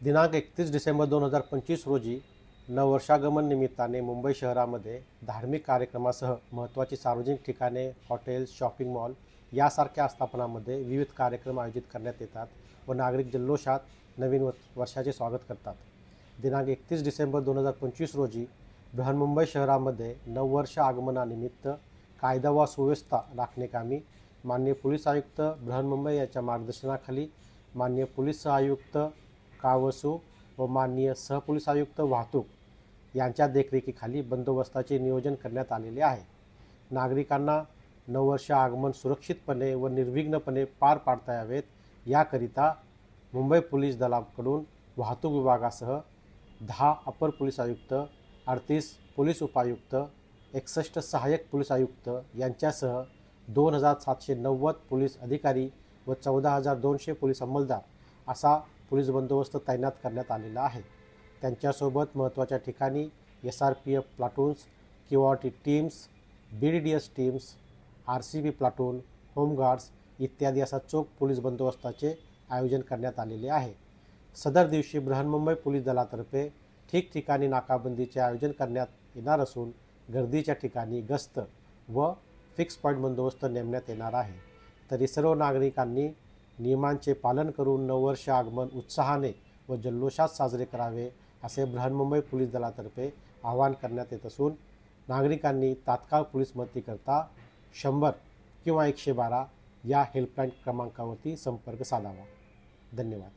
दिनांक एकतीस डिसेंबर दोन हजार पंचवीस रोजी नववर्षागमन निमित्ताने मुंबई शहरामध्ये धार्मिक कार्यक्रमासह महत्त्वाची सार्वजनिक ठिकाणे हॉटेल्स शॉपिंग मॉल यासारख्या आस्थापनामध्ये विविध कार्यक्रम आयोजित करण्यात येतात व नागरिक जल्लोषात नवीन व वर्षाचे स्वागत करतात. दिनांक एकतीस डिसेंबर दोन हजार पंचवीस रोजी बृहन्मुंबई शहरामध्ये नववर्ष आगमनानिमित्त कायदा व सुव्यवस्था राखणेकामी माननीय पोलीस आयुक्त बृहन्मुंबई याच्या मार्गदर्शनाखाली माननीय पोलीस आयुक्त कावसू व माननीय सहपोलीस आयुक्त वाहतूक यांच्या देखरेखीखाली बंदोबस्ताचे नियोजन करण्यात आलेले आहे. नागरिकांना नववर्ष आगमन सुरक्षितपणे व निर्विघ्नपणे पार पाडता यावेत. याकरिता मुंबई पोलीस दलाकडून वाहतूक विभागासह दहा अपर पोलीस आयुक्त अडतीस पोलीस उपायुक्त एकसष्ट सहाय्यक पोलीस आयुक्त यांच्यासह दोन हजार सातशे नव्वद पोलीस अधिकारी व चौदा हजार दोनशे पोलीस अंमलदार असा पोलीस बंदोबस्त तैनात करण्यात आलेला आहे. त्यांच्यासोबत महत्त्वाच्या ठिकाणी S R P F platoons किंवा T teams B D D S teams R C B platoon home guards इत्यादी असा चोख पोलीस बंदोबस्ताचे आयोजन करण्यात आलेले आहे. सदर दिवशी बृहन्मुंबई पोलीस दलातर्फे ठिकठिकाणी नाकाबंदीचे आयोजन करण्यात येणार असून गर्दीच्या ठिकाणी गस्त व फिक्स पॉईंट बंदोबस्त नेमण्यात येणार आहे. तरी सर्व नागरिकांनी नियमांचे पालन करून नववर्ष आगमन उत्साहाने व जल्लोषात साजरे करावे असे बृहन्मुंबई पोलीस दलातर्फे आवाहन करण्यात येत असून नागरिकांनी तात्काळ पोलीस मदतीकरता शंभर किंवा एकशे बारा या हेल्पलाईन क्रमांकावरती संपर्क साधावा. धन्यवाद.